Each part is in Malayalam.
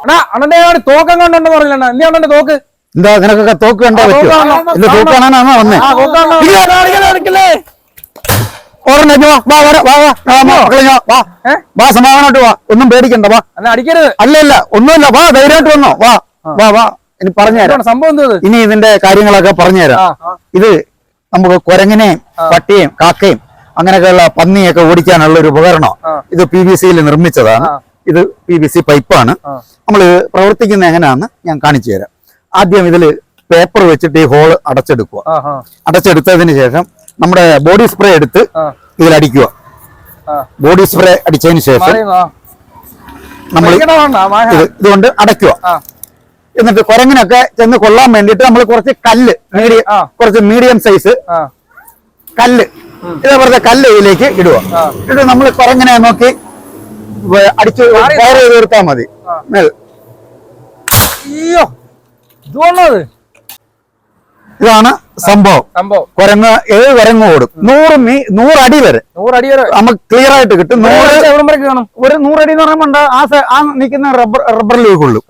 അണ്ണാ അണ്ണന്റെ തോക്കം പറഞ്ഞില്ല എന്തിയാ അണ്ണന്റെ തോക്ക്? എന്താ നിനക്കൊക്കെ തോക്ക് കണ്ടാ ആ, പറ്റുമോ എന്റെ തോക്ക് കാണാനാണോ വന്നേ. ആ തോക്ക് വാ വാ സമാധാനമായിട്ട് ഒന്നും പേടിക്കണ്ട വാ. അടിക്കരുത്. അല്ല അല്ല ഒന്നുമില്ല. വാ ധൈര്യമായിട്ട് വന്നോ. വാ വാ വാ. ഇനി പറഞ്ഞുതരാം സംഭവം ഇനി ഇതിന്റെ കാര്യങ്ങളൊക്കെ പറഞ്ഞുതരാം ഇത് നമുക്ക് കുരങ്ങിനെയും പട്ടിയെയും കാക്കയും അങ്ങനെയൊക്കെയുള്ള പന്നിയൊക്കെ ഓടിക്കാനുള്ള ഒരു ഉപകരണം? ഇത് പി വി സിയിൽ നിർമ്മിച്ചതാണ്. ഇത് പി വി സി പൈപ്പാണ്. നമ്മൾ പ്രവർത്തിക്കുന്ന എങ്ങനെയാണെന്ന് ഞാൻ കാണിച്ചു തരാം. ആദ്യം ഇതിൽ പേപ്പർ വെച്ചിട്ട് ഈ ഹോൾ അടച്ചെടുക്കുക. അടച്ചെടുത്തതിന് ശേഷം നമ്മുടെ ബോഡി സ്പ്രേ എടുത്ത് ഇതിൽ അടിക്കുക. ബോഡി സ്പ്രേ അടിച്ചതിന് ശേഷം നമ്മൾ ഇതുകൊണ്ട് അടയ്ക്കുക. എന്നിട്ട് കുരങ്ങിനൊക്കെ ചെന്ന് കൊള്ളാൻ വേണ്ടിട്ട് നമ്മൾ കുറച്ച് കല്ല് മീഡിയം കുറച്ച് മീഡിയം സൈസ് കല്ല്. ഇതേപോലത്തെ കല്ല് ഇതിലേക്ക് ഇടുക. ഇത് എന്നിട്ട് നമ്മൾ കുരങ്ങനെ നോക്കി അടിച്ച് ചെയ്ത് കൊടുത്താൽ മതി. മേൽ. അയ്യോ ഇതുള്ളത് ഇതാണ് സംഭവം. സംഭവം. കുരങ്ങ് ഏഴ് കുരങ്ങ് ഓടും. നൂറ് മീ നൂറടി വരെ. നൂറടി വരെ. നമുക്ക് ക്ലിയർ ആയിട്ട് കിട്ടും. നൂറ് കാണും? ഒരു നൂറടി എന്ന് പറയുമ്പോൾ ആ ആ നിൽക്കുന്ന റബ്ബർ റബ്ബറിൽ പോയി കൊള്ളും.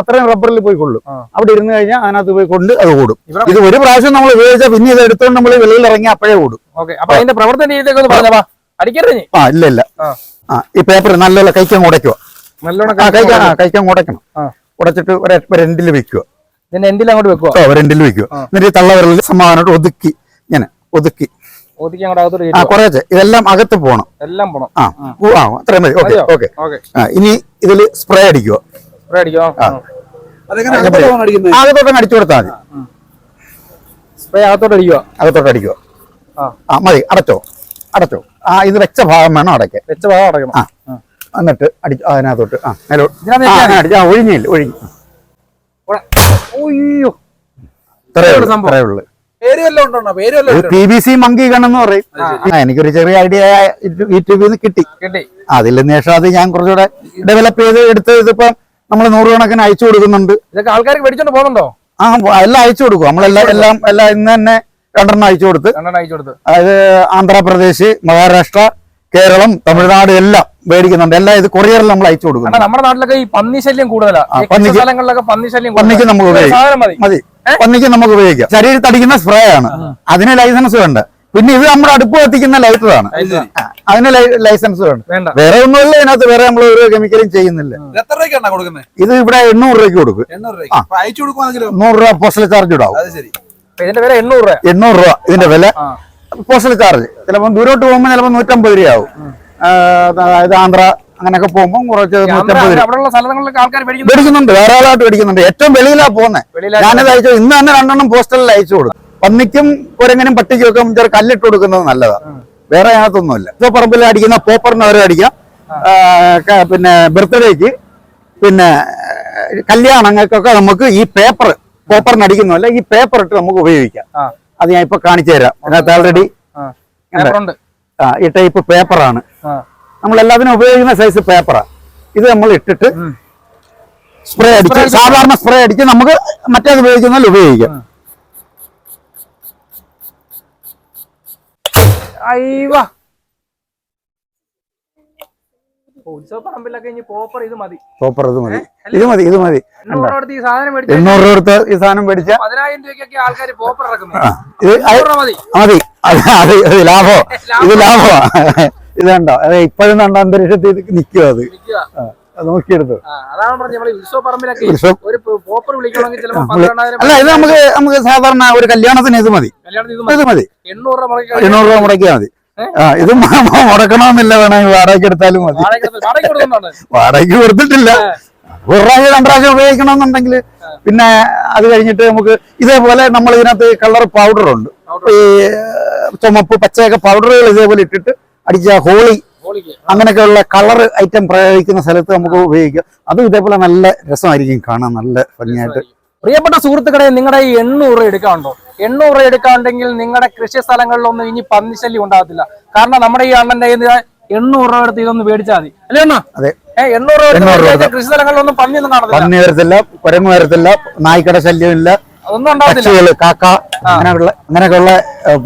അത്രയും റബ്ബറിൽ പോയി കൊള്ളും. അവിടെ ഇരുന്ന് കഴിഞ്ഞാൽ അതിനകത്ത് പോയി കൊണ്ട് അത് ഓടും. ഇത് ഒരു പ്രാവശ്യം നമ്മൾ ഉപയോഗിച്ചാൽ പിന്നെ ഇത് എടുത്തുകൊണ്ട് നമ്മൾ വെളിയിൽ ഇറങ്ങി അപ്പോഴേ ഓടും. ഓക്കെ അപ്പൊ അതിന്റെ പ്രവർത്തന രീതിയൊക്കെ ഒന്ന് പറഞ്ഞാ അടിക്കരുത് ആ ഇല്ല ഇല്ല. ആ. ഈ പേപ്പർ നല്ലോണം കൈക്കാൻ ഉടയ്ക്കുക. നല്ലോണം. കഴിക്കാൻ ഉടയ്ക്കണം. ഉടച്ചിട്ട് ഒരു എൻഡിൽ വെക്കുക. എൻഡിൽ അങ്ങോട്ട് വെക്കുക ഓ ഒരു എൻഡിൽ വെക്കുക എന്നിട്ട് തള്ളവരല്ല സമാധാനം സമാധാനമായിട്ട് ഒതുക്കി ഇങ്ങനെ ഒതുക്കി. ആ ഇതെല്ലാം അകത്ത് പോണം എല്ലാം പോണം. ആ അത്രയും മതി. ഓക്കെ? ഓക്കെ. ഇനി ഇതിൽ സ്പ്രേ അടിക്കുക. സ്പ്രേ അടിക്കോ? അകത്തോട്ട് അടിച്ചു കൊടുത്താൽ മതി. സ്പ്രേ അകത്തോട്ട് അടിക്കുക. അകത്തോട്ട് അടിക്കുക. ആ. ആ മതി. അടച്ചോ. അടച്ചോ. ആ ഇത് വെച്ച ഭാഗം വേണം അടയ്ക്കാൻ. വെച്ച ഭാഗം അടയ്ക്കണം. ആ. എന്നിട്ട് അടി അതിനകത്തോട്ട് ആ മേലോ ഞാൻ ആ ഒഴിഞ്ഞില്ല ഒഴിഞ്ഞു. ഒയ്യോ ഇത്രയേ ഉള്ളൂ പി ബി സി മങ്കി കണ്ണെന്ന് പറയും. എനിക്കൊരു ചെറിയ ഐഡിയ യൂട്യൂബിൽ നിന്ന് കിട്ടി. കിട്ടി. അതിൽ ശേഷം അത് ഞാൻ കുറച്ചുകൂടെ ഡെവലപ്പ് ചെയ്ത് എടുത്ത് ഇതിപ്പം നമ്മൾ നൂറുകണക്കിന് അയച്ചു കൊടുക്കുന്നുണ്ട്. ഇതൊക്കെ ആൾക്കാർക്ക് മേടിച്ചോണ്ട് പോകുന്നുണ്ടോ? ആ എല്ലാം അയച്ചു കൊടുക്കും. നമ്മളെല്ലാം എല്ലാം എല്ലാം ഇന്ന് തന്നെ രണ്ടെണ്ണം അയച്ചു കൊടുത്ത്. രണ്ടെണ്ണം അയച്ചു കൊടുത്ത്. അതായത് ആന്ധ്രാപ്രദേശ് മഹാരാഷ്ട്ര കേരളം തമിഴ്നാട് എല്ലാം മേടിക്കുന്നുണ്ട്. എല്ലാം ഇത് കൊറിയറിൽ നമ്മൾ അയച്ചു കൊടുക്കുന്നു. നമ്മുടെ നാട്ടിലൊക്കെ ഈ പന്നി ശല്യം കൂടുതലാണ് പന്നിക്ക് സ്ഥലങ്ങളിലൊക്കെ പന്നി ശല്യം പന്നിക്ക് കൂടുതലാ. നമുക്ക് ഉപയോഗിക്കാം. സാധനം മതി. പന്നിക്ക് നമുക്ക് ഉപയോഗിക്കാം. ശരീരത്തിൽ അടിക്കുന്ന സ്പ്രേ ആണ്. അതിന് ലൈസൻസ് വേണ്ട. പിന്നെ ഇത് നമ്മുടെ അടുപ്പ് കത്തിക്കുന്ന ലൈറ്ററാണ് അതിന് ലൈസൻസ് വേണ്ട. വേറെ ഒന്നുമില്ല ഇതിനകത്ത് വേറെ നമ്മൾ ഒരു കെമിക്കലും ചെയ്യുന്നില്ല. ഇത് എത്ര രൂപയ്ക്കാണ് കൊടുക്കുന്നത് ഇത് ഇവിടെ എണ്ണൂറ് രൂപയ്ക്ക് കൊടുക്കും. നൂറ് രൂപ പോസ്റ്റൽ ചാർജ് ഇടാവും. ഇതിന്റെ വില എണ്ണൂറ് രൂപ. എണ്ണൂറ് രൂപ ഇതിന്റെ വില. പോസ്റ്റൽ ചാർജ് ചിലപ്പോൾ ദൂരോട്ട് പോകുമ്പോൾ ചിലപ്പോൾ നൂറ്റമ്പത് രൂപയാവും. അതായത് ആന്ധ്ര അങ്ങനെയൊക്കെ പോകുമ്പോൾ കുറച്ച് മേടിക്കുന്നുണ്ട് ധാരാളമായിട്ട് മേടിക്കുന്നുണ്ട് ഏറ്റവും വെളിയിലാ പോകുന്നത് ഞാനത് അയച്ചു ഇന്ന് തന്നെ രണ്ടെണ്ണം പോസ്റ്റലിൽ അയച്ചു കൊടുക്കും പന്നിക്കും കുരങ്ങനും പട്ടിക്കും ഒക്കെ ചെറു കല്ലിട്ട് കൊടുക്കുന്നത് നല്ലതാണ് വേറെ അതിനകത്തൊന്നുമില്ല. ഇപ്പൊ പറമ്പിൽ അടിക്കുന്ന പോപ്പറിന് അവരെ അടിക്കാം. പിന്നെ ബർത്ത്ഡേക്ക് പിന്നെ കല്യാണങ്ങൾക്കൊക്കെ നമുക്ക് ഈ പേപ്പർ പോപ്പറിന് അടിക്കുന്നതല്ല ഈ പേപ്പർ ഇട്ട് നമുക്ക് ഉപയോഗിക്കാം. അത് ഞാൻ ഇപ്പൊ കാണിച്ചു തരാം. അതിനകത്ത് ആൾറെഡി ആ. ഈ ടൈപ്പ് പേപ്പറാണ് നമ്മൾ എല്ലാത്തിനും ഉപയോഗിക്കുന്ന സൈസ് പേപ്പറാണ് ഇത് നമ്മൾ ഇട്ടിട്ട്. സ്പ്രേ അടിച്ച് സാധാരണ സ്പ്രേ അടിച്ച് നമുക്ക് മറ്റേത് ഉപയോഗിക്കുന്നതിൽ ഉപയോഗിക്കാം. അയ്യവാ പോപ്പർ ഇത് മതി. സൂപ്പർ ഇത് മതി. ഇത് മതി ഇത് മതി. എണ്ണൂറ് രൂപ ഈ സാധനം മേടിച്ച് മതി. അത് അത് ഇത് ലാഭോ? ഇത് കണ്ടോ? അത് ഇപ്പോഴും കണ്ട അന്തരീക്ഷത്തിൽ നിൽക്കുക അത്. നോക്കിയെടുത്തു. അല്ല ഇത് നമുക്ക് നമുക്ക് സാധാരണ ഒരു കല്യാണത്തിന് ഇത് മതി. ഇത് എണ്ണൂറ് രൂപ മുടക്കിയാൽ മതി. ആ ഇത് മുടക്കണമെന്നില്ല വേണമെങ്കിൽ വാടകയ്ക്ക് എടുത്താലും മതി. വാടകയ്ക്ക് കൊടുത്തിട്ടില്ല. ഒരു പ്രാവശ്യം പ്രാവശ്യം ഉപയോഗിക്കണമെന്നുണ്ടെങ്കിൽ പിന്നെ അത് കഴിഞ്ഞിട്ട് നമുക്ക് ഇതേപോലെ നമ്മൾ ഇതിനകത്ത് കളർ പൗഡർ ഉണ്ട്. ഈ ചുമപ്പ് പച്ചയൊക്കെ പൗഡറുകൾ ഇതേപോലെ ഇട്ടിട്ട് അടിച്ച ഹോളി. അങ്ങനെയൊക്കെയുള്ള കളർ ഐറ്റം പ്രയോഗിക്കുന്ന സ്ഥലത്ത് നമുക്ക് ഉപയോഗിക്കാം. അതും ഇതേപോലെ നല്ല രസമായിരിക്കും കാണാൻ. നല്ല ഭംഗിയായിട്ട്. പ്രിയപ്പെട്ട സുഹൃത്തുക്കളെ നിങ്ങളുടെ ഈ എണ്ണൂറ് രൂപ എടുക്കാനുണ്ടോ? എണ്ണൂറ് രൂപ എടുക്കാണ്ടെങ്കിൽ നിങ്ങളുടെ കൃഷി സ്ഥലങ്ങളിലൊന്നും ഇനി പന്നിശല്യം ഉണ്ടാകത്തില്ല. കാരണം നമ്മുടെ ഈ അണ്ണന്റെ എണ്ണൂറ് രൂപ എടുത്ത് ഇതൊന്ന് മേടിച്ചാൽ മതി. അല്ലേ അണ്ണാ? അതെ. എണ്ണൂറ് രൂപ കൃഷി സ്ഥലങ്ങളിലൊന്നും പന്നിയൊന്നും കാണത്തില്ല. പന്നി വരത്തില്ല കുരങ്ങ് വരത്തില്ല നായ്ക്കട ശല്യമില്ല അതൊന്നും കാക്ക അങ്ങനെയുള്ള അങ്ങനെയൊക്കെയുള്ള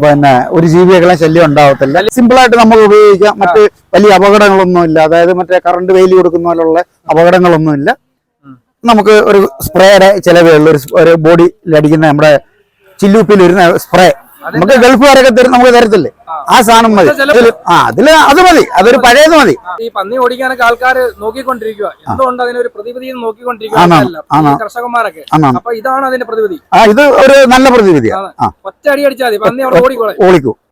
പിന്നെ ഒരു ജീവികളെ ശല്യം ഉണ്ടാവത്തില്ല സിമ്പിൾ ആയിട്ട് നമുക്ക് ഉപയോഗിക്കാം. മറ്റ് വലിയ അപകടങ്ങളൊന്നും ഇല്ല. അതായത് മറ്റേ കറണ്ട് വെയിൽ കൊടുക്കുന്ന പോലുള്ള അപകടങ്ങളൊന്നും ഇല്ല. നമുക്ക് ഒരു സ്പ്രേയുടെ ചിലവേ ഉള്ളൂ. ഒരു ബോഡിയിൽ അടിക്കുന്ന നമ്മുടെ ചില്ലുപ്പിൽ ഒരു സ്പ്രേ നമുക്ക് ഗൾഫുകാരൊക്കെ തരും നമുക്ക് തരത്തില്ലേ? ആ. സാധനം മതി. ആ അതിൽ അത് മതി. അതൊരു പഴയത് മതി. ഈ പന്നി ഓടിക്കാനൊക്കെ ആൾക്കാർ നോക്കിക്കൊണ്ടിരിക്കുക എന്തുകൊണ്ട് അതിനൊരു പ്രതിവിധി നോക്കിക്കൊണ്ടിരിക്കുക ആണോ? ആൾക്കാരല്ല. ഈ ആണോ? കർഷകന്മാരൊക്കെ. അപ്പൊ ഇതാണ് അതിന്റെ പ്രതിവിധി. ആ ഇത് ഒരു നല്ല പ്രതിവിധിയാണ് ഒറ്റ അടി അടിച്ചാൽ മതി. പന്നി ഓടിക്കോളെ. ഓളിക്കൂ